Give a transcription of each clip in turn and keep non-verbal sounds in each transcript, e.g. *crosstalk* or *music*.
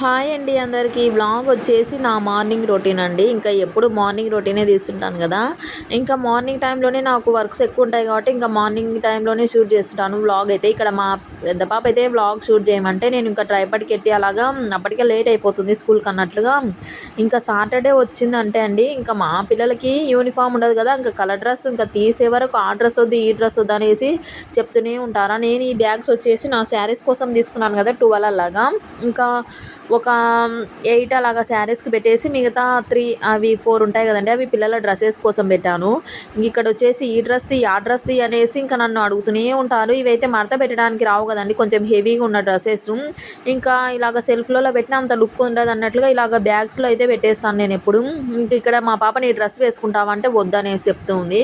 Hi అండి అందరికీ. Blog vlog వచ్చేసి నా మార్నింగ్ రొటీన్ అండి. ఇంకా ఎప్పుడు మార్నింగ్ రొటీనే తీస్తుంటాను కదా. ఇంకా మార్నింగ్ టైంలోనే నాకు వర్క్స్ ఎక్కువ ఉంటాయి కాబట్టి ఇంకా మార్నింగ్ టైంలోనే షూట్ చేస్తుంటాను. వ్లాగ్ అయితే ఇక్కడ మా పెద్ద పాప అయితే వ్లాగ్ షూట్ చేయమంటే నేను ఇంకా ట్రైపర్కి ఎట్టి అలాగా అప్పటికే లేట్ అయిపోతుంది స్కూల్కి అన్నట్లుగా ఇంకా సాటర్డే వచ్చిందంటే అండి ఇంకా మా పిల్లలకి యూనిఫామ్ ఉండదు కదా. ఇంకా కలర్ డ్రెస్ ఇంకా తీసే వరకు ఆ డ్రెస్ వద్దు ఈ డ్రెస్ వద్దు అనేసి చెప్తూనే ఉంటారా. నేను ఈ బ్యాగ్స్ వచ్చేసి నా శారీస్ కోసం తీసుకున్నాను కదా టువల్ అలాగా. ఇంకా ఒక ఎయిట్ అలాగా శారీస్కి పెట్టేసి మిగతా త్రీ అవి ఫోర్ ఉంటాయి కదండి అవి పిల్లల డ్రెస్సెస్ కోసం పెట్టాను. ఇక్కడ వచ్చేసి ఈ డ్రెస్ది ఆ డ్రెస్ది అనేసి ఇంకా నన్ను అడుగుతూనే ఉంటారు. ఇవైతే మడత పెట్టడానికి రావు కదండి కొంచెం హెవీగా ఉన్న డ్రెస్సెస్. ఇంకా ఇలాగ సెల్ఫ్లలో పెట్టిన అంత లుక్ ఉండదు అన్నట్లుగా ఇలాగ బ్యాగ్స్లో అయితే పెట్టేస్తాను నేను ఎప్పుడు. ఇక్కడ మా పాపని ఈ డ్రెస్ వేసుకుంటామంటే వద్దనేసి చెప్తుంది.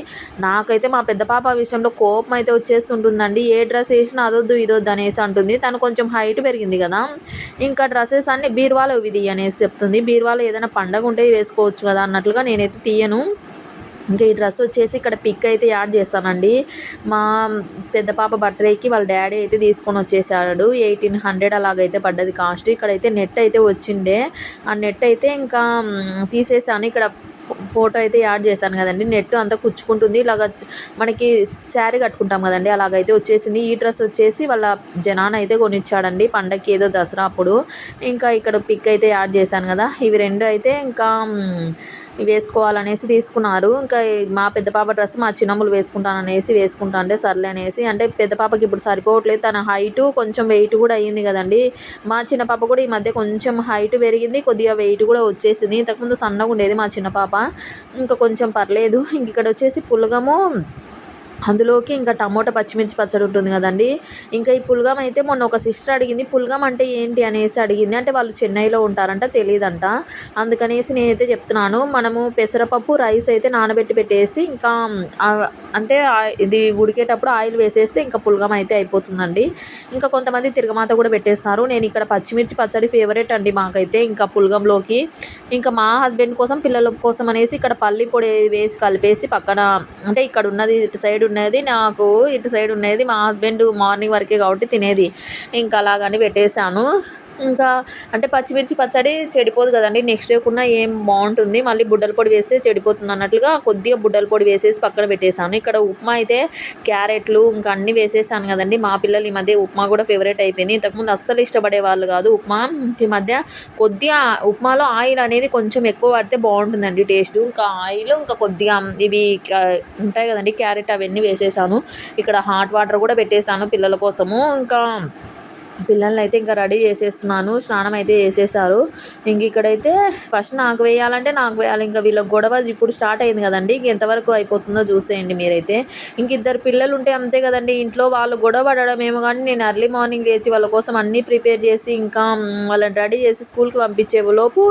నాకైతే మా పెద్ద పాప విషయంలో కోపం అయితే వచ్చేస్తుంటుందండి. ఏ డ్రెస్ వేసినా అదొద్దు ఇదొద్దు అనేసి అంటుంది. తను కొంచెం హైట్ పెరిగింది కదా. ఇంకా డ్రెస్సెస్ అన్ని బీరువాలో ఇవి అనేసి చెప్తుంది. బీరువాలో ఏదైనా పండగ ఉంటే వేసుకోవచ్చు కదా అన్నట్లుగా నేనైతే తీయను. ఇంకా ఈ డ్రెస్ వచ్చేసి ఇక్కడ పిక్ అయితే యాడ్ చేస్తానండి. మా పెద్ద పాప బర్త్డేకి వాళ్ళ డాడీ అయితే తీసుకొని వచ్చేసాడు. ఎయిటీన్ హండ్రెడ్ అలాగైతే పడ్డది కాస్ట్. ఇక్కడైతే నెట్ అయితే వచ్చిండే. ఆ నెట్ అయితే ఇంకా తీసేసాను. ఇక్కడ ఫోటో అయితే యాడ్ చేశాను కదండి. నెట్ అంతా కుచ్చుకుంటుంది. ఇలాగ మనకి శారీ కట్టుకుంటాం కదండి. అలాగైతే వచ్చేసింది. ఈ డ్రెస్ వచ్చేసి వాళ్ళ జనాన్ అయితే కొనిచ్చాడండి. పండగకి ఏదో దసరా అప్పుడు. ఇంకా ఇక్కడ పిక్ అయితే యాడ్ చేశాను కదా. ఇవి రెండు అయితే ఇంకా వేసుకోవాలనేసి తీసుకున్నారు. ఇంకా మా పెద్ద పాప డ్రెస్ మా చిన్నమ్మలు వేసుకుంటాననేసి వేసుకుంటా అంటే సర్లే అనేసి. అంటే పెద్ద పాపకి ఇప్పుడు సరిపోవట్లేదు. తన హైట్ కొంచెం వెయిట్ కూడా అయ్యింది కదండి. మా చిన్న పాప కూడా ఈ మధ్య కొంచెం హైట్ పెరిగింది. కొద్దిగా వెయిట్ కూడా వచ్చేసింది. ఇంతకుముందు సన్నగా ఉండేది మా చిన్న పాప. ఇంకా కొంచెం పర్లేదు. ఇంక ఇక్కడ వచ్చేసి పులగము అందులోకి ఇంకా టమోటా పచ్చిమిర్చి పచ్చడి ఉంటుంది కదండి. ఇంకా ఈ పులగం అయితే మొన్న ఒక సిస్టర్ అడిగింది పులగం అంటే ఏంటి? అనేసి అడిగింది. అంటే వాళ్ళు చెన్నైలో ఉంటారంట తెలియదంట అందుకనేసి నేనైతే చెప్తున్నాను మనము పెసరపప్పు రైస్ అయితే నానబెట్టి పెట్టేసి ఇంకా అంటే ఇది ఉడికేటప్పుడు ఆయిల్ వేసేస్తే ఇంకా పులగం అయితే అయిపోతుందండి. ఇంకా కొంతమంది తిరగమాత కూడా పెట్టేస్తారు. నేను ఇక్కడ పచ్చిమిర్చి పచ్చడి ఫేవరెట్ అండి మాకైతే ఇంకా పులగంలోకి. ఇంకా మా హస్బెండ్ కోసం పిల్లల కోసం అనేసి ఇక్కడ పల్లి పొడి వేసి కలిపేసి పక్కన అంటే ఇక్కడ ఉన్నది సైడ్ ఉన్నది నాకు ఇటు సైడ్ ఉన్నది మా హస్బెండ్ మార్నింగ్ వరకే కాబట్టి తినేది. ఇంకా అలాగని పెట్టేశాను. ఇంకా అంటే పచ్చిమిర్చి పచ్చడి చెడిపోదు కదండి. నెక్స్ట్ డే కూడా ఏం బాగుంటుంది. మళ్ళీ బుడ్డల పొడి వేస్తే చెడిపోతుంది అన్నట్లుగా కొద్దిగా బుడ్డల పొడి వేసేసి పక్కన పెట్టేశాను. ఇక్కడ ఉప్మా అయితే క్యారెట్లు ఇంకా అన్నీ వేసేసాను కదండి. మా పిల్లలు ఈ మధ్య ఉప్మా కూడా ఫేవరెట్ అయిపోయింది. ఇంతకుముందు అస్సలు ఇష్టపడే వాళ్ళు కాదు ఉప్మా. ఈ మధ్య కొద్దిగా ఉప్మాలో ఆయిల్ అనేది కొంచెం ఎక్కువ పడితే బాగుంటుందండి టేస్ట్. ఇంకా ఆయిల్ ఇంకా కొద్దిగా ఇవి ఉంటాయి కదండి క్యారెట్ అవన్నీ వేసేసాను. ఇక్కడ హాట్ వాటర్ కూడా పెట్టేశాను పిల్లల కోసము. ఇంకా పిల్లల్ని అయితే ఇంకా రెడీ చేసేస్తున్నాను స్నానం అయితే చేసేసారు. ఇంక ఇక్కడైతే ఫస్ట్ నాకు వేయాలంటే నాకు వేయాలి. ఇంకా వీళ్ళ గొడవ ఇప్పుడు స్టార్ట్ అయింది కదండి. ఇంక ఎంతవరకు అయిపోతుందో చూసేయండి మీరైతే. ఇంక ఇద్దరు పిల్లలు ఉంటే అంతే కదండి. ఇంట్లో వాళ్ళు గొడవ పడడం ఏమో కానీ నేను ఎర్లీ మార్నింగ్ లేచి వాళ్ళ కోసం అన్నీ ప్రిపేర్ చేసి ఇంకా వాళ్ళని రెడీ చేసి స్కూల్కి పంపించే లోపు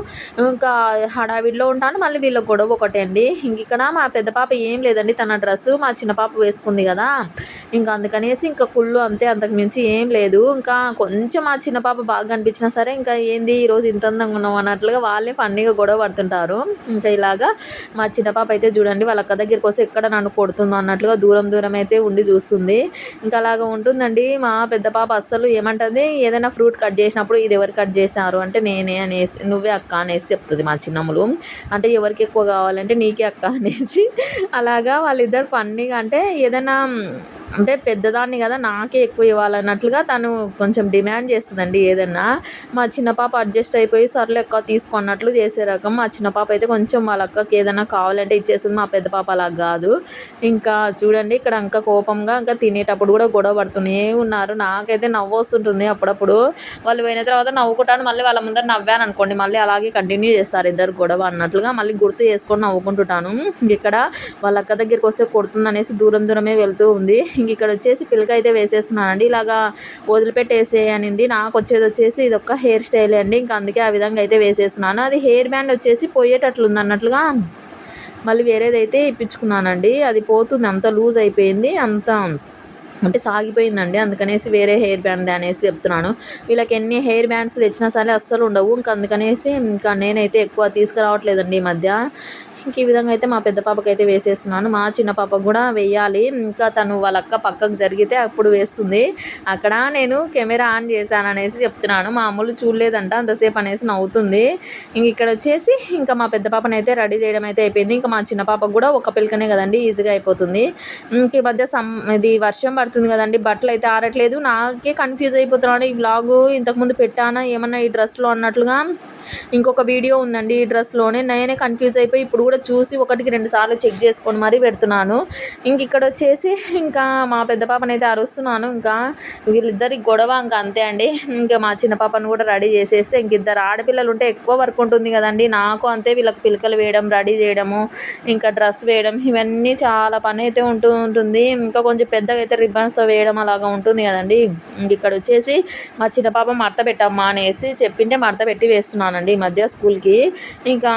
ఇంకా హడావిడిలో ఉంటాను. మళ్ళీ వీళ్ళ గొడవ ఒకటే అండి. ఇంక ఇక్కడ మా పెద్ద పాప ఏం లేదండి. తన డ్రెస్సు మా చిన్న పాప వేసుకుంది కదా. ఇంకా అందుకనేసి ఇంకా కుళ్ళు అంతే అంతకు మించి ఏం లేదు. ఇంకా కొంచెం మా చిన్న పాప బాగా కనిపించినా సరే ఇంకా ఏంది ఈరోజు ఇంత అందంగా ఉన్నాం అన్నట్లుగా వాళ్ళే ఫన్నీగా గొడవ పడుతుంటారు. ఇంకా ఇలాగా మా చిన్న పాప అయితే చూడండి వాళ్ళ అక్క దగ్గరికి వస్తే ఎక్కడ నన్ను కొడుతుందో అన్నట్లుగా దూరం దూరం అయితే ఉండి చూస్తుంది. ఇంకా అలాగా ఉంటుందండి. మా పెద్ద పాప అస్సలు ఏమంటుంది? ఏదైనా ఫ్రూట్ కట్ చేసినప్పుడు ఇది ఎవరు కట్ చేశారు? అంటే నేనే అనేసి నువ్వే అక్క అనేసి చెప్తుంది మా చిన్నములు అంటే ఎవరికి ఎక్కువ కావాలంటే నీకే అక్క *laughs* అనేసి. అలాగా వాళ్ళిద్దరు ఫన్నీగా అంటే ఏదైనా అంటే పెద్దదాన్ని కదా నాకే ఎక్కువ ఇవ్వాలన్నట్లుగా తను కొంచెం డిమాండ్ చేస్తుందండి ఏదన్నా. మా చిన్న పాప అడ్జస్ట్ అయిపోయి సర్లే ఎక్కువ తీసుకున్నట్లు చేసే రకం మా చిన్న పాప అయితే కొంచెం వాళ్ళ అక్కకి ఏదైనా కావాలంటే ఇచ్చేస్తుంది మా పెద్ద పాప అలా కాదు. ఇంకా చూడండి ఇక్కడ ఇంకా కోపంగా ఇంకా తినేటప్పుడు కూడా గొడవ పడుతూనే ఉన్నారు. నాకైతే నవ్వు వస్తుంటుంది అప్పుడప్పుడు. వాళ్ళు పోయిన తర్వాత నవ్వుకుంటాను. మళ్ళీ వాళ్ళ ముందర నవ్వాను అనుకోండి. మళ్ళీ అలాగే కంటిన్యూ చేస్తారు ఇద్దరు గొడవ అన్నట్లుగా. మళ్ళీ గుర్తు చేసుకొని నవ్వుకుంటుంటాను. ఇక్కడ వాళ్ళ అక్క దగ్గరికి వస్తే కొడుతుంది అనేసి దూరం దూరమే వెళ్తూ ఉంది. ఇంక ఇక్కడ వచ్చేసి పిల్లక అయితే వేసేస్తున్నానండి. ఇలాగా వదిలిపెట్టేసేయనింది నాకు వచ్చేది వచ్చేసి ఇది ఒక హెయిర్ స్టైల్ అండి. ఇంకా అందుకే ఆ విధంగా అయితే వేసేస్తున్నాను. అది హెయిర్ బ్యాండ్ వచ్చేసి పోయేటట్లుంది అన్నట్లుగా మళ్ళీ వేరేదైతే ఇప్పించుకున్నానండి. అది పోతుంది. అంత లూజ్ అయిపోయింది. అంత అంటే సాగిపోయిందండి. అందుకనేసి వేరే హెయిర్ బ్యాండ్ అనేసి చెప్తున్నాను. వీళ్ళకి ఎన్ని హెయిర్ బ్యాండ్స్ తెచ్చినా సరే అస్సలు ఉండవు. ఇంకా అందుకనేసి ఇంకా నేనైతే ఎక్కువ తీసుకురావట్లేదండి ఈ మధ్య. ఇంక ఈ విధంగా అయితే మా పెద్ద పాపకి అయితే వేసేస్తున్నాను. మా చిన్న పాపకు కూడా వేయాలి. ఇంకా తను వాళ్ళ అక్క పక్కకు జరిగితే అప్పుడు వేస్తుంది. అక్కడ నేను కెమెరా ఆన్ చేశాను అనేసి చెప్తున్నాను. మా అమ్ములు చూడలేదంట అంతసేపు అనేసి నవ్వుతుంది. ఇంక ఇక్కడ వచ్చేసి ఇంకా మా పెద్ద పాపని అయితే రెడీ చేయడం అయితే అయిపోయింది. ఇంకా మా చిన్న పాపకు కూడా ఒక పిల్లకనే కదండి ఈజీగా అయిపోతుంది. ఇంక ఈ మధ్య సమ్ ఇది వర్షం పడుతుంది కదండి బట్టలు అయితే ఆరట్లేదు. నాకే కన్ఫ్యూజ్ అయిపోతున్నాను. ఈ వ్లాగు ఇంతకుముందు పెట్టానా ఏమన్నా ఈ డ్రెస్లో అన్నట్లుగా ఇంకొక వీడియో ఉందండి ఈ డ్రెస్లోనే. నేనే కన్ఫ్యూజ్ అయిపోయి ఇప్పుడు కూడా చూసి ఒకటికి రెండు సార్లు చెక్ చేసుకొని మరీ పెడుతున్నాను. ఇంక ఇక్కడ వచ్చేసి ఇంకా మా పెద్ద పాపని అయితే అరుస్తున్నాను. ఇంకా వీళ్ళిద్దరికి గొడవ ఇంకా అంతే అండి. ఇంకా మా చిన్న పాపను కూడా రెడీ చేసేస్తే ఇంక ఇద్దరు ఆడపిల్లలు ఉంటే ఎక్కువ వర్క్ ఉంటుంది కదండి. నాకు అంతే వీళ్ళకి పిలకలు వేయడం రెడీ చేయడము ఇంకా డ్రెస్ వేయడం ఇవన్నీ చాలా పని అయితే ఉంటూ ఉంటుంది. ఇంకా కొంచెం పెద్దగా అయితే రిబ్బన్స్తో వేయడం అలాగా ఉంటుంది కదండి. ఇంక ఇక్కడ వచ్చేసి మా చిన్న పాప మడత పెట్టమ్మా అనేసి చెప్పింటే మడత పెట్టి వేస్తున్నాను. వేస్తున్నానండి ఈ మధ్య స్కూల్కి ఇంకా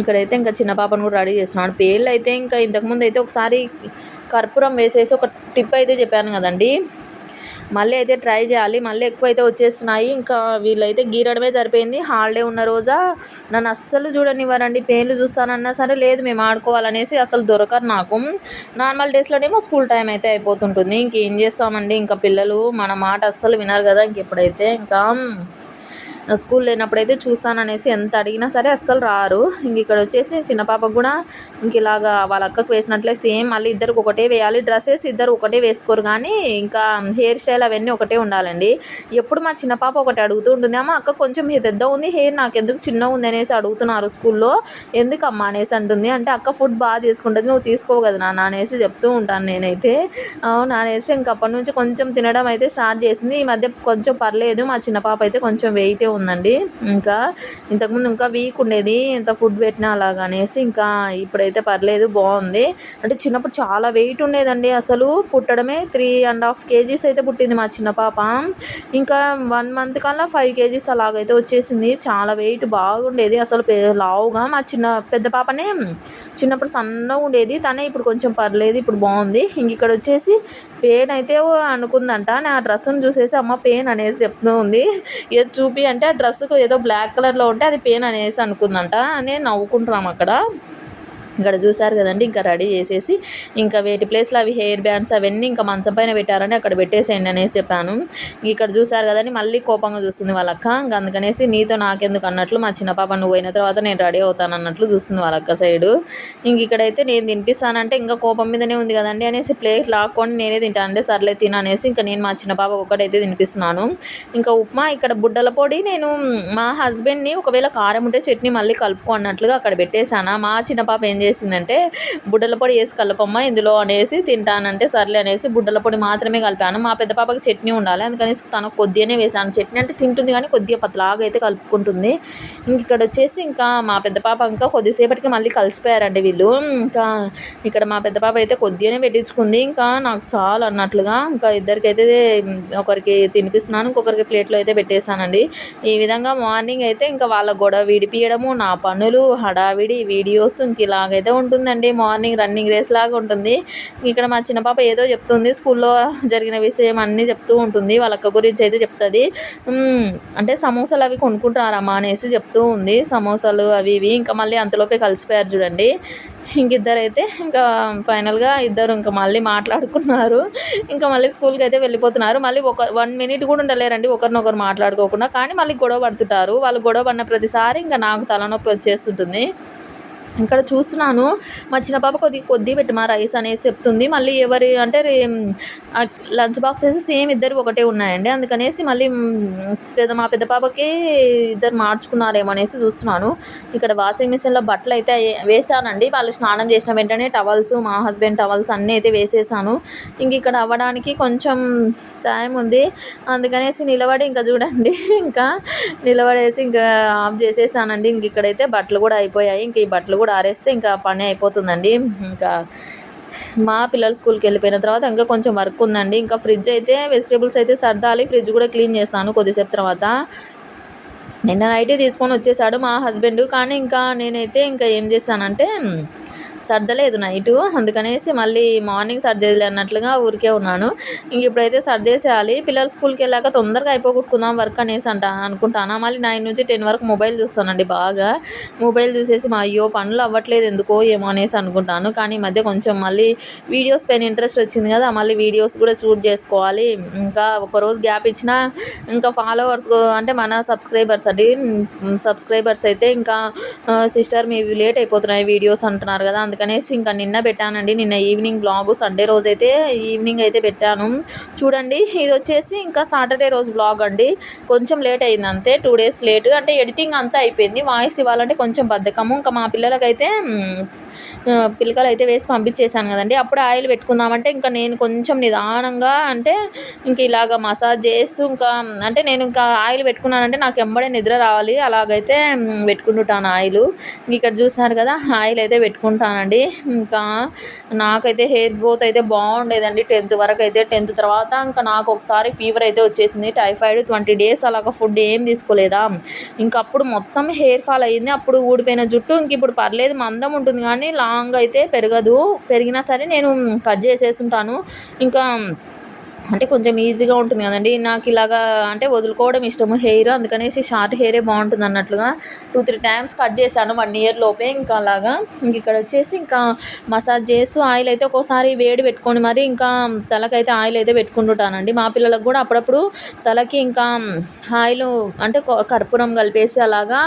ఇక్కడైతే ఇంకా చిన్న పాపను కూడా రెడీ చేస్తున్నాను పేర్లు అయితే ఇంకా ఇంతకుముందు అయితే ఒకసారి కర్పూరం వేసేసి ఒక టిప్ అయితే చెప్పాను కదండి. మళ్ళీ అయితే ట్రై చేయాలి. మళ్ళీ ఎక్కువ అయితే వచ్చేస్తున్నాయి. ఇంకా వీళ్ళైతే గీరడమే సరిపోయింది. హాలిడే ఉన్న రోజా నన్ను అస్సలు చూడనివ్వరండి. పేర్లు చూస్తానన్నా సరే లేదు మేము ఆడుకోవాలనేసి అసలు దొరకరు నాకు. నార్మల్ డేస్లోనేమో స్కూల్ టైం అయితే అయిపోతుంటుంది. ఇంకేం చేస్తామండి? ఇంకా పిల్లలు మన మాట అస్సలు వినరు కదా ఇంకెప్పుడైతే ఇంకా. స్కూల్ లేనప్పుడైతే చూస్తాననేసి ఎంత అడిగినా సరే అస్సలు రారు. ఇంక ఇక్కడ వచ్చేసి చిన్న పాపకు కూడా ఇంక ఇలాగా వాళ్ళ అక్కకు వేసినట్లే సేమ్. మళ్ళీ ఇద్దరికి ఒకటే వేయాలి. డ్రెస్సెస్ ఇద్దరు ఒకటే వేసుకోరు కానీ ఇంకా హెయిర్ స్టైల్ అవన్నీ ఒకటే ఉండాలండి. ఎప్పుడు మా చిన్న పాప ఒకటి అడుగుతూ ఉంటుంది అమ్మ అక్క కొంచెం పెద్ద ఉంది హెయిర్ నాకు ఎందుకు చిన్న ఉంది? అనేసి అడుగుతున్నారు స్కూల్లో. ఎందుకమ్మా? అనేసి అంటుంది. అంటే అక్క ఫుడ్ బాగా తీసుకుంటుంది నువ్వు తీసుకోవు కదా నాన్న అనేసి చెప్తూ ఉంటాను నేనైతే. అవును అనేసి ఇంక నుంచి కొంచెం తినడం అయితే స్టార్ట్ చేసింది. ఈ మధ్య కొంచెం పర్లేదు. మా చిన్న పాప అయితే కొంచెం వెయిటే ఉందండి. ఇంకా ఇంతకుముందు ఇంకా వీక్ ఉండేది. ఇంత ఫుడ్ పెట్టినా అలాగా అనేసి ఇంకా ఇప్పుడైతే పర్లేదు బాగుంది. అంటే చిన్నప్పుడు చాలా వెయిట్ ఉండేదండి. అసలు పుట్టడమే త్రీ అండ్ హాఫ్ కేజీస్ అయితే పుట్టింది మా చిన్న పాప. ఇంకా వన్ మంత్ కల్లా ఫైవ్ కేజీస్ అలాగైతే వచ్చేసింది. చాలా వెయిట్ బాగుండేది. అసలు లావుగా మా చిన్న పెద్ద పాపనే చిన్నప్పుడు సన్నగా ఉండేది. తనే ఇప్పుడు కొంచెం పర్లేదు ఇప్పుడు బాగుంది. ఇంక ఇక్కడ వచ్చేసి పెయిన్ అయితే అనుకుందంట. నా డ్రెస్సును చూసేసి అమ్మ పెయిన్ అనేసి చెప్తూ ఉంది. ఏది చూపి అంటే అంటే ఆ డ్రెస్సుకు ఏదో బ్లాక్ కలర్లో ఉంటే అది పెయిన్ అనేసి అనుకుందంట. నేను నవ్వుకుంటున్నాం అక్కడ. ఇక్కడ చూసారు కదండి ఇంకా రెడీ చేసేసి ఇంకా వేటి ప్లేస్లో అవి హెయిర్ బ్యాండ్స్ అవన్నీ ఇంకా మంచం పైన పెట్టారని అక్కడ పెట్టేసేయండి అనేసి చెప్పాను. ఇక్కడ చూసారు కదండి మళ్ళీ కోపంగా చూస్తుంది వాళ్ళక్క ఇంకా అందుకనేసి నీతో నాకెందుకు అన్నట్లు మా చిన్న పాప నువ్వు పోయిన తర్వాత నేను రెడీ అవుతాను అన్నట్లు చూస్తుంది వాళ్ళక్క సైడు. ఇంక ఇక్కడైతే నేను తినిపిస్తానంటే ఇంకా కోపం మీదనే ఉంది కదండి అనేసి ప్లేట్ లాక్కొని నేనే తింటాను అంటే సర్లే తిననేసి ఇంకా నేను మా చిన్న పాప ఒక్కటైతే తినిపిస్తున్నాను. ఇంకా ఉప్మా ఇక్కడ బుడ్డల పొడి నేను మా హస్బెండ్ని ఒకవేళ కారం ఉంటే చట్నీ మళ్ళీ కలుపుకో అన్నట్లుగా అక్కడ పెట్టేశాను. మా చిన్న పాప ఏం చేసిందంటే బుడ్డల పొడి వేసి కలపమ్మ ఇందులో అనేసి తింటానంటే సర్లే అనేసి బుడ్డల పొడి మాత్రమే కలిపాను. మా పెద్ద పాపకి చట్నీ ఉండాలి. అందుకని తనకు కొద్దిగానే వేసాను. చట్నీ అంటే తింటుంది కానీ కొద్దిగా పతలాగా అయితే కలుపుకుంటుంది. ఇంక ఇక్కడ వచ్చేసి ఇంకా మా పెద్ద పాప ఇంకా కొద్దిసేపటికి మళ్ళీ కలిసిపోయారండి వీళ్ళు. ఇంకా ఇక్కడ మా పెద్ద పాప అయితే కొద్దిగానే పెట్టించుకుంది ఇంకా నాకు చాలు అన్నట్లుగా ఇంకా ఇద్దరికైతే ఒకరికి తినిపిస్తున్నాను ఇంకొకరికి ప్లేట్లో అయితే పెట్టేశానండి. ఈ విధంగా మార్నింగ్ అయితే ఇంకా వాళ్ళ గొడవ విడిపియడము నా పనులు హడావిడి వీడియోస్ ఇంక ఇలాగైతే ఉంటుందండి మార్నింగ్ రన్నింగ్ రేస్ లాగా ఉంటుంది. ఇక్కడ మా చిన్న పాప ఏదో చెప్తుంది స్కూల్లో జరిగిన విషయం అన్నీ చెప్తూ ఉంటుంది వాళ్ళ అక్క గురించి అయితే చెప్తుంది. అంటే సమోసాలు అవి కొనుక్కుంటారమ్మా అనేసి చెప్తూ ఉంది. సమోసాలు అవి ఇవి ఇంకా మళ్ళీ అంతలోపే కలిసిపోయారు చూడండి. ఇంక ఇద్దరైతే ఇంకా ఫైనల్గా ఇద్దరు ఇంకా మళ్ళీ మాట్లాడుకున్నారు. ఇంకా మళ్ళీ స్కూల్కి అయితే వెళ్ళిపోతున్నారు. మళ్ళీ ఒక వన్ మినిట్ కూడా ఉండలేరండి ఒకరినొకరు మాట్లాడుకోకుండా. కానీ మళ్ళీ గొడవ పడుతుంటారు. వాళ్ళు గొడవ పడిన ప్రతిసారి ఇంకా నాకు తలనొప్పి వచ్చేస్తుంటుంది. ఇక్కడ చూస్తున్నాను. మా చిన్న పాప కొద్ది కొద్ది పెట్టి మా రైస్ అనేసి చెప్తుంది. మళ్ళీ ఎవరి అంటే లంచ్ బాక్సెస్ సేమ్ ఇద్దరు ఒకటే ఉన్నాయండి. అందుకనేసి మళ్ళీ పెద్ద మా పెద్ద పాపకి ఇద్దరు మార్చుకున్నారేమో అనేసి చూస్తున్నాను. ఇక్కడ వాషింగ్ మిషన్లో బట్టలు అయితే వేసానండి వాళ్ళు స్నానం చేసిన వెంటనే టవల్స్ మా హస్బెండ్ టవల్స్ అన్నీ అయితే వేసేసాను. ఇంక ఇక్కడ అవ్వడానికి కొంచెం టైం ఉంది. అందుకనేసి నిలబడి ఇంకా చూడండి. *laughs* ఇంకా నిలబడేసి ఇంకా ఆఫ్ చేసేసానండి. ఇంక ఇక్కడైతే బట్టలు కూడా అయిపోయాయి. ఇంక ఈ బట్టలు కూడా కూడా ఆరేస్తే ఇంకా పని అయిపోతుందండి. ఇంకా మా పిల్లలు స్కూల్కి వెళ్ళిపోయిన తర్వాత ఇంకా కొంచెం వర్క్ ఉందండి. ఇంకా ఫ్రిడ్జ్ అయితే వెజిటేబుల్స్ అయితే సర్దాలి. ఫ్రిడ్జ్ కూడా క్లీన్ చేస్తాను కొద్దిసేపు తర్వాత. నిన్న నైటే తీసుకొని వచ్చేసాడు మా హస్బెండ్. కానీ ఇంకా నేనైతే ఇంకా ఏం చేశానంటే సర్దలేదు నైటు. అందుకనేసి మళ్ళీ మార్నింగ్ సర్దేది అన్నట్లుగా ఊరికే ఉన్నాను. ఇంక ఇప్పుడైతే సర్దేసేయాలి. పిల్లలు స్కూల్కి వెళ్ళాక తొందరగా అయిపోగొట్టుకుందాం వర్క్ అనేసి అంట అనుకుంటాను? మళ్ళీ నైన్ నుంచి టెన్ వరకు మొబైల్ చూస్తానండి బాగా. మొబైల్ చూసేసి మా అయ్యో పనులు అవ్వట్లేదు ఎందుకో ఏమో అనేసి అనుకుంటాను. కానీ ఈ మధ్య కొంచెం మళ్ళీ వీడియోస్ పైన ఇంట్రెస్ట్ వచ్చింది కదా మళ్ళీ వీడియోస్ కూడా షూట్ చేసుకోవాలి. ఇంకా ఒకరోజు గ్యాప్ ఇచ్చినా ఇంకా ఫాలోవర్స్ అంటే మన సబ్స్క్రైబర్స్ అండి. సబ్స్క్రైబర్స్ అయితే ఇంకా సిస్టర్ మీవి లేట్ అయిపోతున్నాయి వీడియోస్ అంటున్నారు కదా అందుకనేసి ఇంకా నిన్న పెట్టానండి. నిన్న ఈవినింగ్ బ్లాగ్ సండే రోజు అయితే ఈవినింగ్ అయితే పెట్టాను. చూడండి ఇది వచ్చేసి ఇంకా సాటర్డే రోజు బ్లాగ్ అండి. కొంచెం లేట్ అయింది అంతే టూ డేస్ లేట్ అంటే ఎడిటింగ్ అంతా అయిపోయింది. వాయిస్ ఇవ్వాలంటే కొంచెం బద్ధకము. ఇంకా మా పిల్లలకైతే పిలకలు అయితే వేసి పంపించేశాను కదండి. అప్పుడు ఆయిల్ పెట్టుకుందామంటే ఇంకా నేను కొంచెం నిదానంగా అంటే ఇంక ఇలాగ మసాజ్ చేస్తూ ఇంకా అంటే నేను ఇంకా ఆయిల్ పెట్టుకున్నానంటే నాకు ఎంబడే నిద్ర రావాలి. అలాగైతే పెట్టుకుంటుంటాను ఆయిల్. ఇక్కడ చూసారు కదా ఆయిల్ అయితే పెట్టుకుంటానండి. ఇంకా నాకైతే హెయిర్ గ్రోత్ అయితే బాగుండేదండి. టెన్త్ వరకు అయితే టెన్త్ తర్వాత ఇంకా నాకు ఒకసారి ఫీవర్ అయితే వచ్చేసింది. టైఫాయిడ్ ట్వంటీ డేస్ అలాగ ఫుడ్ ఏం తీసుకోలేదా? ఇంకా అప్పుడు మొత్తం హెయిర్ ఫాల్ అయ్యింది అప్పుడు ఊడిపోయిన జుట్టు ఇంక ఇప్పుడు పర్లేదు మందం ఉంటుంది కానీ లాంగ్ అయితే పెరగదు. పెరిగినా సరే నేను కట్ చేసేస్తుంటాను ఇంకా అంటే కొంచెం ఈజీగా ఉంటుంది కదండి. నాకు ఇలాగా అంటే వదులుకోవడం ఇష్టము హెయిర్. అందుకనేసి షార్ట్ హెయిరే బాగుంటుంది అన్నట్లుగా టూ త్రీ టైమ్స్ కట్ చేశాను వన్ ఇయర్ లోపే. ఇంకా అలాగా ఇంక ఇక్కడ వచ్చేసి ఇంకా మసాజ్ చేస్తూ ఆయిల్ అయితే ఒక్కోసారి వేడి పెట్టుకొని మరి ఇంకా తలకైతే ఆయిల్ అయితే పెట్టుకుంటుంటానండి. మా పిల్లలకు కూడా అప్పుడప్పుడు తలకి ఇంకా ఆయిల్ అంటే కర్పూరం కలిపేసి అలాగా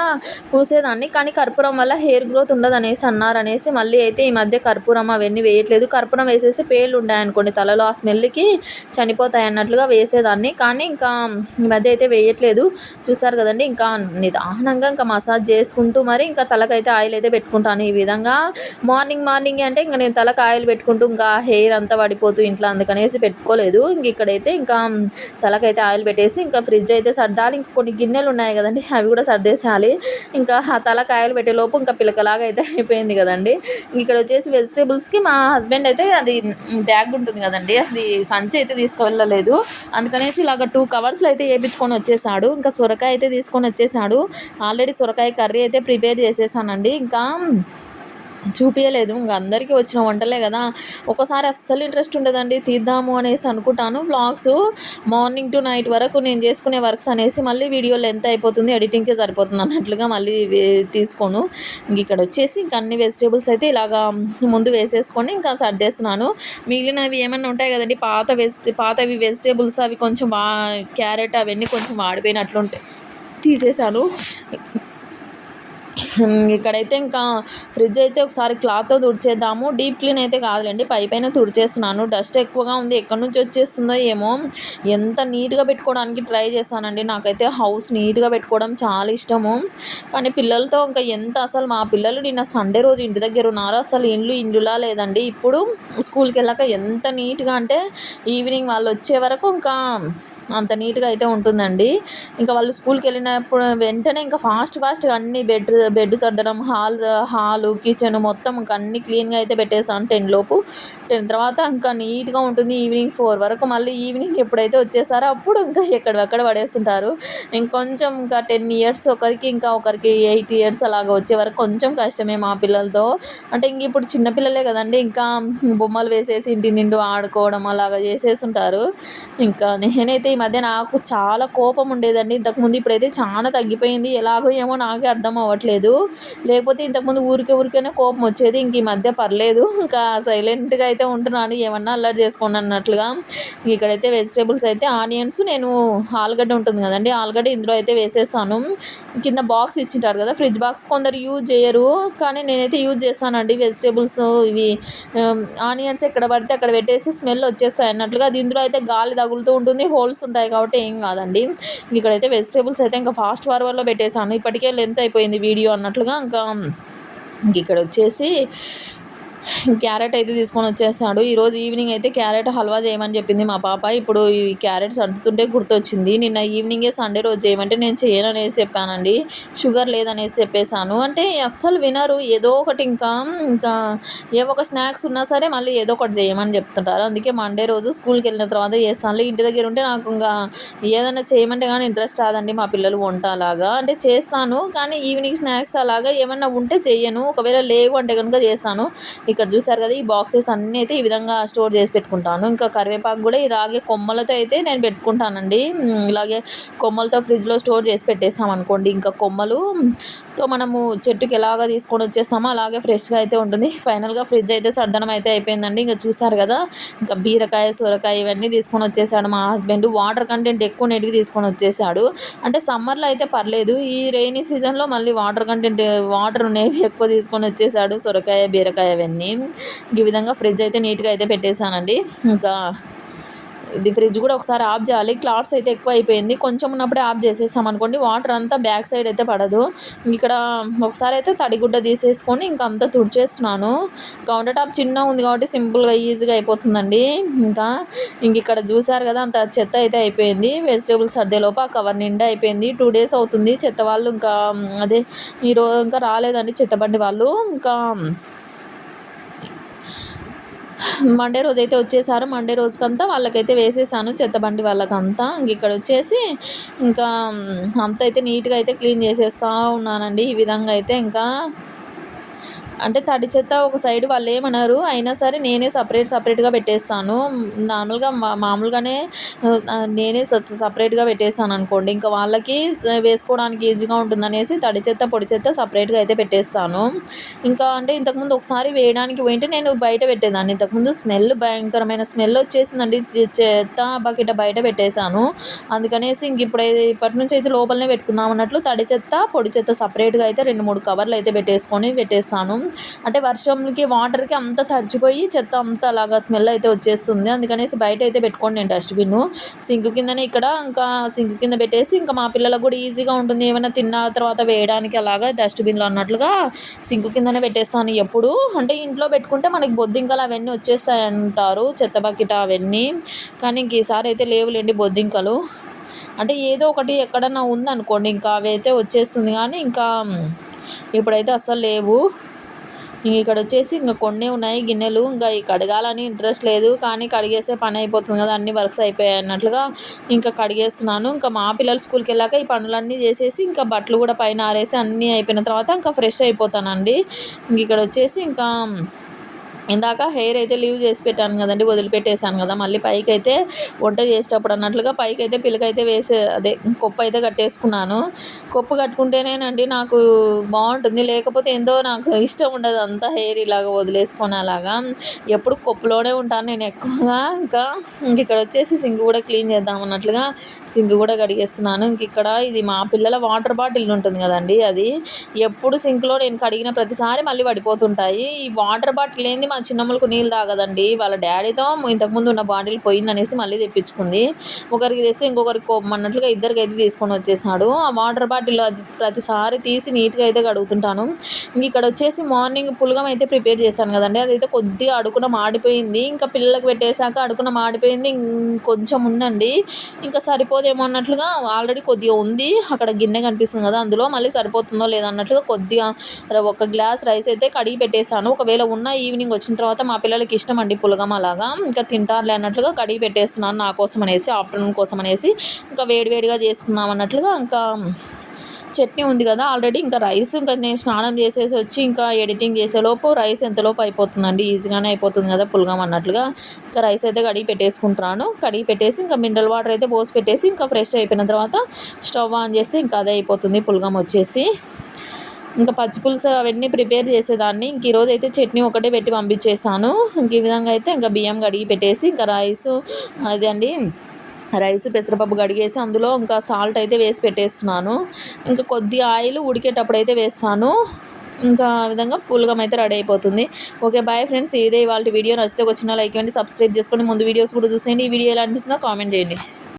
పూసేదాన్ని. కానీ కర్పూరం వల్ల హెయిర్ గ్రోత్ ఉండదు అనేసి అన్నారు అనేసి మళ్ళీ అయితే ఈ మధ్య కర్పూరం అవన్నీ వేయట్లేదు. కర్పూరం వేసేసి పేర్లు ఉన్నాయనుకోండి తలలో ఆ స్మెల్కి చని చనిపోతాయి అన్నట్లుగా వేసేదాన్ని. కానీ ఇంకా ఈ మధ్య అయితే వేయట్లేదు. చూసారు కదండి ఇంకా నిదానంగా ఇంకా మసాజ్ చేసుకుంటూ మరి ఇంకా తలకైతే ఆయిల్ అయితే పెట్టుకుంటాను ఈ విధంగా. మార్నింగ్ మార్నింగ్ అంటే ఇంకా నేను తలకు ఆయిల్ పెట్టుకుంటూ ఇంకా హెయిర్ అంతా పడిపోతూ ఇంట్లో అందుకనేసి పెట్టుకోలేదు. ఇంక ఇక్కడైతే ఇంకా తలకైతే ఆయిల్ పెట్టేసి ఇంకా ఫ్రిడ్జ్ అయితే సర్దాలి. ఇంకా కొన్ని గిన్నెలు ఉన్నాయి కదండి అవి కూడా సర్దేసేయాలి. ఇంకా ఆ తలకు ఆయిల్ పెట్టే లోపు ఇంకా పిలకలాగా అయితే అయిపోయింది కదండి. ఇక్కడ వచ్చేసి వెజిటేబుల్స్కి మా హస్బెండ్ అయితే అది బ్యాగ్ ఉంటుంది కదండి అది సంచి అయితే తీసుకు తీసుకువెళ్ళలేదు అందుకనేసి ఇలాగ టూ కవర్స్లో అయితే వేయించుకొని వచ్చేసాడు. ఇంకా సొరకాయ అయితే తీసుకొని వచ్చేసాడు. ఆల్రెడీ సొరకాయ కర్రీ అయితే ప్రిపేర్ చేసేసానండి. ఇంకా చూపించలేదు ఇంకా అందరికీ వచ్చిన వంటలే కదా. ఒకసారి అస్సలు ఇంట్రెస్ట్ ఉండదండి. తీద్దాము అనేసి అనుకుంటాను. వ్లాగ్స్ మార్నింగ్ టు నైట్ వరకు నేను చేసుకునే వర్క్స్ అనేసి మళ్ళీ వీడియో లెంత్ అయిపోతుంది. ఎడిటింగ్కే సరిపోతుంది అన్నట్లుగా మళ్ళీ తీసుకోను. ఇక్కడ వచ్చేసి ఇంక అన్ని వెజిటేబుల్స్ అయితే ఇలాగా ముందు వేసేసుకొని ఇంకా సర్దేస్తున్నాను. మిగిలినవి ఏమన్నా ఉంటాయి కదండి. పాత వెజిట పాతవి వెజిటేబుల్స్ అవి కొంచెం క్యారెట్ అవన్నీ కొంచెం వాడిపోయినట్లుంటాయి తీసేసాను ఇక్కడైతే ఇంకా ఫ్రిడ్జ్ అయితే ఒకసారి క్లాత్తో తుడిచేద్దాము. డీప్ క్లీన్ అయితే కాదులేండి పై పైన తుడిచేస్తున్నాను. డస్ట్ ఎక్కువగా ఉంది ఎక్కడి నుంచి వచ్చేస్తుందో ఏమో. ఎంత నీట్గా పెట్టుకోవడానికి ట్రై చేశానండి. నాకైతే హౌస్ నీట్గా పెట్టుకోవడం చాలా ఇష్టము. కానీ పిల్లలతో ఇంకా ఎంత అసలు మా పిల్లలు నిన్న సండే రోజు ఇంటి దగ్గర ఉన్నారు. అసలు ఇండ్లు ఇండ్లులా లేదండి. ఇప్పుడు స్కూల్కి వెళ్ళాక ఎంత నీట్గా అంటే ఈవినింగ్ వాళ్ళు వచ్చే వరకు ఇంకా అంత నీట్గా అయితే ఉంటుందండి. ఇంకా వాళ్ళు స్కూల్కి వెళ్ళినప్పుడు వెంటనే ఇంకా ఫాస్ట్ ఫాస్ట్గా అన్ని బెడ్ బెడ్ సర్దడం హాల్ హాలు కిచెన్ మొత్తం ఇంకా అన్ని క్లీన్గా అయితే పెట్టేసాను టెన్ లోపు. టెన్ తర్వాత ఇంకా నీట్గా ఉంటుంది ఈవినింగ్ ఫోర్ వరకు మళ్ళీ ఈవినింగ్ ఎప్పుడైతే వచ్చేసారో అప్పుడు ఇంకా ఎక్కడెక్కడ పడేస్తుంటారు. ఇంకొంచెం ఇంకా టెన్ ఇయర్స్ ఒకరికి ఇంకా ఒకరికి ఎయిట్ ఇయర్స్ అలాగా వచ్చే వరకు కొంచెం కష్టమే మా పిల్లలతో. అంటే ఇంక ఇప్పుడు చిన్నపిల్లలే కదండి ఇంకా బొమ్మలు వేసేసి ఇంటి నిండు ఆడుకోవడం చేసేసి చేసేస్తుంటారు. ఇంకా నేనైతే ఈ మధ్య నాకు చాలా కోపం ఉండేదండి. ఇంతకుముందు ఇప్పుడైతే చాలా తగ్గిపోయింది. ఎలాగో ఏమో నాకే అర్థం అవ్వట్లేదు. లేకపోతే ఇంతకుముందు ఊరికే ఊరికేనే కోపం వచ్చేది. ఇంక ఈ మధ్య పర్లేదు. ఇంకా సైలెంట్గా అయితే ఉంటున్నాను. ఏమన్నా అల్లరి చేసుకోండి అన్నట్లుగా. ఇక్కడైతే వెజిటేబుల్స్ అయితే ఆనియన్స్ నేను ఆలుగడ్డ ఉంటుంది కదండి. ఆలుగడ్డ ఇందులో అయితే వేసేస్తాను. కింద బాక్స్ ఇచ్చింటారు కదా ఫ్రిడ్జ్ బాక్స్ కొందరు యూజ్ చేయరు. కానీ నేనైతే యూజ్ చేస్తానండి వెజిటేబుల్స్ ఇవి. ఆనియన్స్ ఎక్కడ పడితే అక్కడ పెట్టేసి స్మెల్ వచ్చేస్తాయి అన్నట్లుగా. అది ఇందులో అయితే గాలి తగులుతూ ఉంటుంది. హోల్స్ ఉంటాయి కాబట్టి ఏం కాదండి. ఇక్కడైతే వెజిటేబుల్స్ అయితే ఇంకా ఫాస్ట్ ఫార్వర్డ్లో పెట్టేశాను. ఇప్పటికే లెంత్ అయిపోయింది వీడియో అన్నట్లుగా. ఇంకా ఇక్కడ వచ్చేసి క్యారెట్ అయితే తీసుకొని వచ్చేసాడు ఈరోజు ఈవినింగ్ అయితే క్యారెట్ హల్వా చేయమని చెప్పింది మా పాప. ఇప్పుడు ఈ క్యారెట్ సర్దుతుంటే గుర్తొచ్చింది. నిన్న ఈవినింగే సండే రోజు చేయమంటే నేను చేయను అనేసి చెప్పానండి. షుగర్ లేదనేసి చెప్పేశాను. అంటే అస్సలు వినరు. ఏదో ఒకటి ఇంకా ఇంకా ఏ ఒక స్నాక్స్ ఉన్నా సరే మళ్ళీ ఏదో ఒకటి చేయమని చెప్తుంటారు. అందుకే మండే రోజు స్కూల్కి వెళ్ళిన తర్వాత చేస్తాను ఇంటి దగ్గర ఉంటే నాకు ఇంకా ఏదైనా చేయమంటే కానీ ఇంట్రెస్ట్ రాదండి మా పిల్లలు వంట అలాగా. అంటే చేస్తాను కానీ ఈవినింగ్ స్నాక్స్ అలాగా ఏమన్నా ఉంటే చేయను. ఒకవేళ లేవు అంటే కనుక చేస్తాను. ఇక్కడ చూసారు కదా ఈ బాక్సెస్ అన్నీ అయితే ఈ విధంగా స్టోర్ చేసి పెట్టుకుంటాను. ఇంకా కరివేపాకు కూడా ఇలాగే కొమ్మలతో అయితే నేను పెట్టుకుంటానండి. ఇలాగే కొమ్మలతో ఫ్రిడ్జ్లో స్టోర్ చేసి పెట్టేస్తాం అనుకోండి ఇంకా కొమ్మలు సో మనము చెట్టుకి ఎలాగ తీసుకొని వచ్చేస్తామో అలాగే ఫ్రెష్గా అయితే ఉంటుంది. ఫైనల్గా ఫ్రిడ్జ్ అయితే సర్దనం అయితే అయిపోయిందండి. ఇంకా చూసారు కదా ఇంకా బీరకాయ సొరకాయ ఇవన్నీ తీసుకొని వచ్చేసాడు మా హస్బెండ్. వాటర్ కంటెంట్ ఎక్కువ నెటివి తీసుకొని వచ్చేసాడు. అంటే సమ్మర్లో అయితే పర్లేదు. ఈ రెయినీ సీజన్లో మళ్ళీ వాటర్ కంటెంట్ వాటర్ అనేవి ఎక్కువ తీసుకొని వచ్చేసాడు. సొరకాయ బీరకాయ అవన్నీ ఈ విధంగా ఫ్రిడ్జ్ అయితే నీట్గా అయితే పెట్టేశానండి. ఇంకా ఇది ఫ్రిడ్జ్ కూడా ఒకసారి ఆఫ్ చేయాలి. క్లాత్స్ అయితే ఎక్కువ అయిపోయింది. కొంచెం ఉన్నప్పుడే ఆఫ్ చేసేసాం అనుకోండి. వాటర్ అంతా బ్యాక్ సైడ్ అయితే పడదు. ఇక్కడ ఒకసారి అయితే తడిగుడ్డ తీసేసుకొని ఇంకా అంతా తుడిచేస్తున్నాను. కౌంటర్ టాప్ చిన్న ఉంది కాబట్టి సింపుల్గా ఈజీగా అయిపోతుందండి. ఇంకా ఇంక ఇక్కడ చూసారు కదా అంత చెత్త అయితే అయిపోయింది. వెజిటేబుల్స్ సర్దేలోపు ఆ కవర్ నిండా అయిపోయింది. టూ డేస్ అవుతుంది. చెత్త వాళ్ళు ఇంకా అదే ఈరోజు ఇంకా రాలేదండి చెత్తబండి వాళ్ళు. ఇంకా మండే రోజు అయితే వచ్చేసారు. మండే రోజుకంతా వాళ్ళకైతే వేసేసాను చెత్తబండి వాళ్ళకంతా. ఇంక ఇక్కడ వచ్చేసి ఇంకా అంత అయితే నీట్గా అయితే క్లీన్ చేసేస్తూ ఉన్నానండి. ఈ విధంగా అయితే ఇంకా అంటే తడి చెత్త ఒక సైడ్ వాళ్ళు ఏమన్నారు అయినా సరే నేనే సపరేట్ సపరేట్గా పెట్టేస్తాను. నార్మల్గా మా మామూలుగానే నేనే సపరేట్గా పెట్టేస్తాను అనుకోండి. ఇంకా వాళ్ళకి వేసుకోవడానికి ఈజీగా ఉంటుందనేసి తడి చెత్త పొడి చెత్త సపరేట్గా అయితే పెట్టేస్తాను. ఇంకా అంటే ఇంతకుముందు ఒకసారి వేయడానికి పోయింటే నేను బయట పెట్టేదాన్ని. ఇంతకుముందు స్మెల్ భయంకరమైన స్మెల్ వచ్చేసిందండి. చెత్త బకెట్ బయట పెట్టేశాను. అందుకనేసి ఇంక ఇప్పుడు ఇప్పటి నుంచి అయితే లోపలనే పెట్టుకుందాం అన్నట్లు తడి చెత్త పొడి చెత్త సపరేట్గా అయితే రెండు మూడు కవర్లు అయితే పెట్టేసుకొని పెట్టేస్తాను. అంటే వర్షంకి వాటర్కి అంత తడిచిపోయి చెత్త అంత అలాగా స్మెల్ అయితే వచ్చేస్తుంది. అందుకనేసి బయట అయితే పెట్టుకోండి నేను డస్ట్బిన్ సింక్ కిందనే ఇక్కడ ఇంకా సింక్ కింద పెట్టేసి ఇంకా మా పిల్లలకు కూడా ఈజీగా ఉంటుంది. ఏమైనా తిన్న తర్వాత వేయడానికి అలాగా డస్ట్బిన్లో అన్నట్లుగా సింక్ కిందనే పెట్టేస్తాను ఎప్పుడు. అంటే ఇంట్లో పెట్టుకుంటే మనకి బొద్దింకలు అవన్నీ వచ్చేస్తాయి అంటారు చెత్త బకెట్ అవన్నీ. కానీ ఇంక ఈసారి అయితే లేవులేండి బొద్దింకలు. అంటే ఏదో ఒకటి ఎక్కడన్నా ఉందనుకోండి ఇంకా అవి అయితే వచ్చేస్తుంది. కానీ ఇంకా ఇప్పుడైతే అస్సలు లేవు. ఇంక ఇక్కడ వచ్చేసి ఇంకా కొన్ని ఉన్నాయి గిన్నెలు. ఇంకా ఈ కడగాలని ఇంట్రెస్ట్ లేదు. కానీ కడిగేసే పని అయిపోతుంది కదా అన్ని వర్క్స్ అయిపోయాయి అన్నట్లుగా ఇంకా కడిగేస్తున్నాను. ఇంకా మా పిల్లలు స్కూల్కి వెళ్ళాక ఈ పనులన్నీ చేసేసి ఇంకా బట్టలు కూడా పైన ఆరేసి అన్నీ అయిపోయిన తర్వాత ఇంకా ఫ్రెష్ అయిపోతానండి. ఇంక ఇక్కడ వచ్చేసి ఇంకా ఇందాక హెయిర్ అయితే లీవ్ చేసి పెట్టాను కదండి వదిలిపెట్టేశాను కదా మళ్ళీ పైకి అయితే వంట చేసేటప్పుడు అన్నట్లుగా పైకి అయితే పిల్లకైతే వేసే అదే కొప్పు అయితే కట్టేసుకున్నాను. కొప్పు కట్టుకుంటేనేనండి నాకు బాగుంటుంది లేకపోతే ఏందో నాకు ఇష్టం ఉండదు అంతా హెయిర్ ఇలాగ వదిలేసుకొని అలాగా ఎప్పుడు కొప్పులోనే ఉంటాను నేను ఎక్కువగా ఇంకా ఇంక ఇక్కడ వచ్చేసి సింక్ కూడా క్లీన్ చేద్దాం అన్నట్లుగా సింక్ కూడా కడిగేస్తున్నాను. ఇంక ఇక్కడ ఇది మా పిల్లల వాటర్ బాటిల్ ఉంటుంది కదండి అది ఎప్పుడు సింక్లో నేను కడిగిన ప్రతిసారి మళ్ళీ పడిపోతుంటాయి. ఈ వాటర్ బాటిల్ ఏంది మా చిన్నమ్మలకు నీళ్ళు తాగదండి. వాళ్ళ డాడీతో ఇంతకుముందు ఉన్న బాటిల్ పోయిందనేసి మళ్ళీ తెప్పించుకుంది. ఒకరికి తెస్తే ఇంకొకరికి కోపం అన్నట్లుగా ఇద్దరికి అయితే తీసుకొని వచ్చేసాడు ఆ వాటర్ బాటిల్ అది ప్రతిసారి తీసి నీట్గా అయితే కడుగుతుంటాను. ఇంక ఇక్కడ వచ్చేసి మార్నింగ్ పులగం అయితే ప్రిపేర్ చేశాను కదండి. అదైతే కొద్దిగా అడుగున మాడిపోయింది. ఇంకా పిల్లలకు పెట్టేశాక అడుగున మాడిపోయింది. కొంచెం ఉందండి. ఇంకా సరిపోదేమో అన్నట్లుగా ఆల్రెడీ కొద్దిగా ఉంది. అక్కడ గిన్నె కనిపిస్తుంది కదా అందులో. మళ్ళీ సరిపోతుందో లేదన్నట్లుగా కొద్దిగా ఒక గ్లాస్ రైస్ అయితే కడిగి పెట్టేశాను. ఒకవేళ ఉన్న ఈవినింగ్ వచ్చిన తర్వాత మా పిల్లలకి ఇష్టం అండి పులగం అలాగా ఇంకా తింటారులే అన్నట్లుగా కడిగి పెట్టేస్తున్నాను నా కోసం అనేసి ఆఫ్టర్నూన్ కోసం అనేసి. ఇంకా వేడివేడిగా చేసుకుందాం అన్నట్లుగా ఇంకా చట్నీ ఉంది కదా ఆల్రెడీ. ఇంకా రైస్ ఇంకా నేను స్నానం చేసేసి వచ్చి ఇంకా ఎడిటింగ్ చేసేలోపు రైస్ ఎంతలోపు అయిపోతుందండి? ఈజీగానే అయిపోతుంది కదా పులగం అన్నట్లుగా. ఇంకా రైస్ అయితే కడిగి పెట్టేసుకుంటున్నాను. కడిగి పెట్టేసి ఇంకా మినరల్ వాటర్ అయితే పోసి పెట్టేసి ఇంకా ఫ్రెష్ అయిపోయిన తర్వాత స్టవ్ ఆన్ చేసి ఇంకా అదే అయిపోతుంది పులగం వచ్చేసి. ఇంకా పచ్చి పులుసు అవన్నీ ప్రిపేర్ చేసేదాన్ని. ఇంక ఈరోజు అయితే చట్నీ ఒకటే పెట్టి పంపించేసాను ఇంక ఈ విధంగా అయితే ఇంకా బియ్యం కడిగి పెట్టేసి ఇంకా రైస్ అది అండి రైస్ పెసరపప్పు కడిగేసి అందులో ఇంకా సాల్ట్ అయితే వేసి పెట్టేస్తున్నాను. ఇంకా కొద్ది ఆయిల్ ఉడికేటప్పుడు అయితే వేస్తాను. ఇంకా ఆ విధంగా పులగం అయితే రెడీ అయిపోతుంది. Okay bye friends. ఇదే వాళ్ళ వీడియో. నచ్చితే వచ్చిన లైక్ ఇవ్వండి సబ్స్క్రైబ్ చేసుకోండి. ముందు వీడియోస్ కూడా చూసేయండి. ఈ వీడియో ఎలా అనిపిస్తుందో కామెంట్ చేయండి.